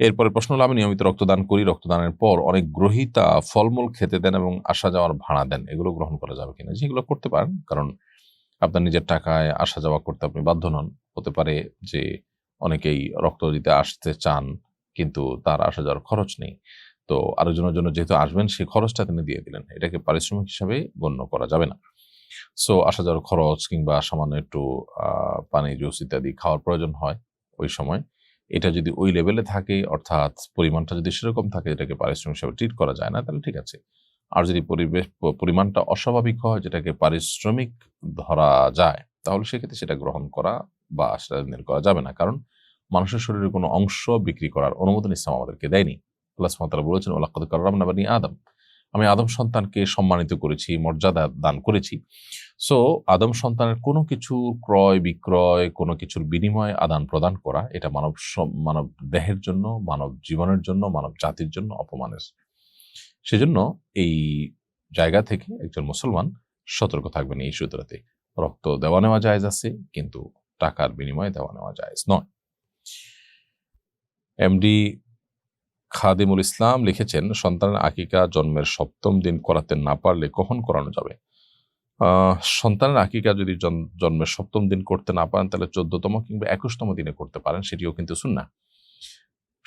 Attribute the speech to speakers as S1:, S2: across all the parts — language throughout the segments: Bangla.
S1: এরপরে প্রশ্ন হলো, আমি নিয়মিত রক্তদান করি, রক্তদানের পর অনেক গ্রহিতা ফলমূল খেতে দেন এবং আসা যাওয়ার ভাড়া দেন। এগুলো গ্রহণ করা যাবে কিনা? যেগুলো করতে পারেন। কারণ আপনার নিজের টাকায় আসা যাওয়া করতে আপনি বাধ্য নন। হতে পারে যে অনেকেই রক্ত দিতে আসতে চান, কিন্তু তার আসা যাওয়ার খরচ নেই। তো আরেকজনের জন্য যেহেতু আসবেন, সেই খরচটা তিনি দিয়ে দিলেন। এটাকে পারিশ্রমিক হিসাবে গণ্য করা যাবে না। সো, আসা যাওয়ার খরচ কিংবা সামান্য একটু পানি, জুস ইত্যাদি খাওয়ার প্রয়োজন হয় ওই সময়। এটা যদি ওই লেভেলে থাকে, অর্থাৎ পরিমাণটা যদি সেরকম থাকে, এটাকে পারিশ্রমিক হিসাবে ট্রিট করা যায় না, তাহলে ঠিক আছে। আর যদি পরিবেশ, পরিমাণটা অস্বাভাবিক হয়, যেটাকে পারিশ্রমিক ধরা যায়, তাহলে সেক্ষেত্রে সেটা গ্রহণ করা বা সেটা করা যাবে না। কারণ মানুষের শরীরের কোনো অংশ বিক্রি করার অনুমোদন ইসলাম আমাদেরকে দেয়নি। প্লাস মাতারা বলেছেন ওলাক্কাদ কারাম নাবানি আদম। আমি আদম সন্তানকে সম্মানিত করেছি, মর্যাদা দান করেছি। সো আদম সন্তানের কোনো কিছু ক্রয়, বিক্রয়, কোনো কিছুর বিনিময়ে আদান প্রদান করা, এটা মানব মানব দেহের জন্য, মানব জীবনের জন্য, মানব জাতির জন্য অপমানের। সেজন্য এই জায়গা থেকে একজন মুসলমান সতর্ক থাকবেন এই সূত্রতে। রক্ত দেওয়া নেওয়া জায়েজ আছে, কিন্তু টাকার বিনিময়ে দেওয়া নেওয়া জায়েজ নয়। এমডি খাদিমুল ইসলাম লিখেছেন, সন্তানের আকিকা জন্মের সপ্তম দিন করাতে না পারলে কখন করানো যাবে? সন্তানের আকিকা যদি জন- জন্মের সপ্তম দিন করতে না পারেন, তাহলে চোদ্দতম কিংবা একুশতম দিনে করতে পারেন, সেটিও কিন্তু সুন্না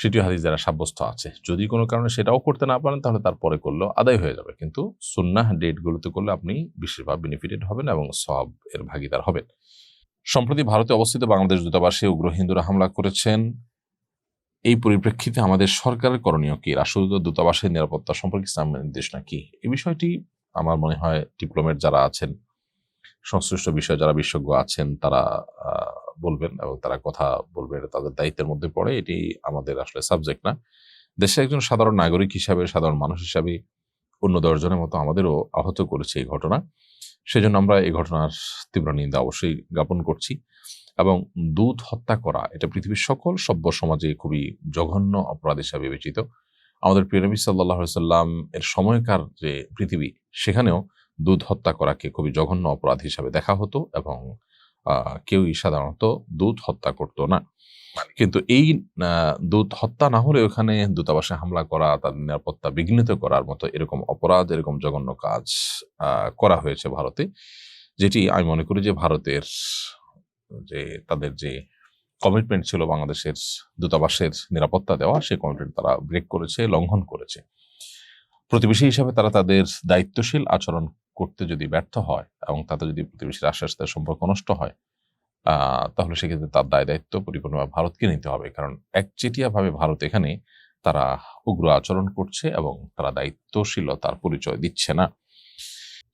S1: সেটিও হাদিস দ্বারা সাব্যস্ত আছে। যদি কোনো কারণে সেটাও করতে না পারেন, তাহলে তারপরে করলেও আদায় হয়ে যাবে। কিন্তু সুন্না ডেটগুলোতে করলে আপনি বিশেষভাবে বেনিফিটেড হবেন এবং সব এর ভাগিদার হবেন। সম্প্রতি ভারতে অবস্থিত বাংলাদেশ দূতাবাসে উগ্র হিন্দুরা হামলা করেছেন। এই পরিপ্রেক্ষিতে আমাদের সরকারের করণীয় কি? রাষ্ট্রদূত দূতাবাসের নিরাপত্তা সম্পর্কে ইসলামের নির্দেশনা কি? এই বিষয়টি আমার মনে হয় ডিপ্লোমেট যারা আছেন, সংশ্লিষ্ট বিষয়ে যারা বিশেষজ্ঞ আছেন, তারা বলবেন এবং তারা কথা বলবেন তাদের দায়িত্বের মধ্যে পড়ে। এটি আমাদের আসলে সাবজেক্ট না। দেশের একজন সাধারণ নাগরিক হিসাবে, সাধারণ মানুষ হিসাবে অন্য দশজনের মতো আমাদেরও আহত করেছে এই ঘটনা। সেজন্য আমরা এই ঘটনার তীব্র নিন্দা অবশ্যই জ্ঞাপন করছি। এবং দুধ হত্যা করা, এটা পৃথিবীর সকল সভ্য সমাজে খুবই জঘন্য অপরাধ হিসাবে বিবেচিত। আমাদের প্রিয় নবী সাল্লাহ সাল্লাম এর সময়কার যে পৃথিবী, সেখানেও দুধ হত্যা করাকে খুবই জঘন্য অপরাধ হিসাবে দেখা হতো এবং কেউই সাধারণত দুধ হত্যা করতো না। কিন্তু এই দূত হত্যা না হলে ওখানে দূতাবাসে হামলা করা তাদের নিরাপত্তা বিঘ্নিত করার মতো এরকম অপরাধ, এরকম জঘন্য কাজ করা হয়েছে ভারতে, যেটি আমি মনে করি যে ভারতের যে তাদের যে কমিটমেন্ট ছিল বাংলাদেশের দূতাবাসের নিরাপত্তা দেওয়া, সেই কমিটমেন্ট তারা ব্রেক করেছে, লঙ্ঘন করেছে। প্রতিবেশী হিসাবে তারা তাদের দায়িত্বশীল আচরণ করতে যদি ব্যর্থ হয় এবং তাতে যদি প্রতিবেশীর আশ্বাস সাথে সম্পর্ক নষ্ট হয় তাহলে সেক্ষেত্রে তার দায় দায়িত্ব পরিপূর্ণভাবে ভারতকে নিতে হবে। কারণ একচেটিয়া ভাবে ভারত এখানে তারা উগ্র আচরণ করছে এবং তারা দায়িত্বশীলতার পরিচয় দিচ্ছে না।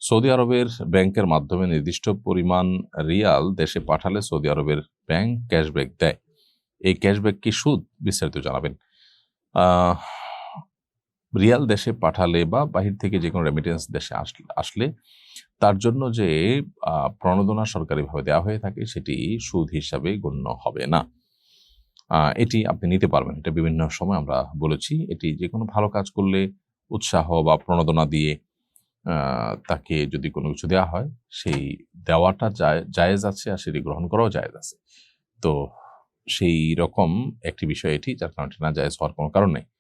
S1: সৌদি আরবের ব্যাংকের মাধ্যমে নির্দিষ্ট পরিমাণ রিয়াল দেশে পাঠালে সৌদি আরবের ব্যাংক ক্যাশব্যাক দেয়। এই ক্যাশব্যাক কি সুদ? বিস্তারিত জানাবেন। রিয়াল দেশে পাঠালে বা বাহির থেকে যে কোনো রেমিটেন্স দেশে আসলে তার জন্য যে প্রণোদনা সরকারিভাবে দেওয়া হয়ে থাকে সেটি সুদ হিসাবে গণ্য হবে না। এটি আপনি নিতে পারবেন। এটা বিভিন্ন সময় আমরা বলেছি। এটি যে কোনো ভালো কাজ করলে উৎসাহ বা প্রণোদনা দিয়ে তাকে যদি কোনো কিছু দেওয়া হয়, সেই দেওয়াটা জায়- জায়েজ আছে আর সেটি গ্রহণ করাও জায়েজ আছে। তো সেই রকম একটি বিষয় এটি যার কারণে না জায়েজ হওয়ার কোনো কারণ নেই।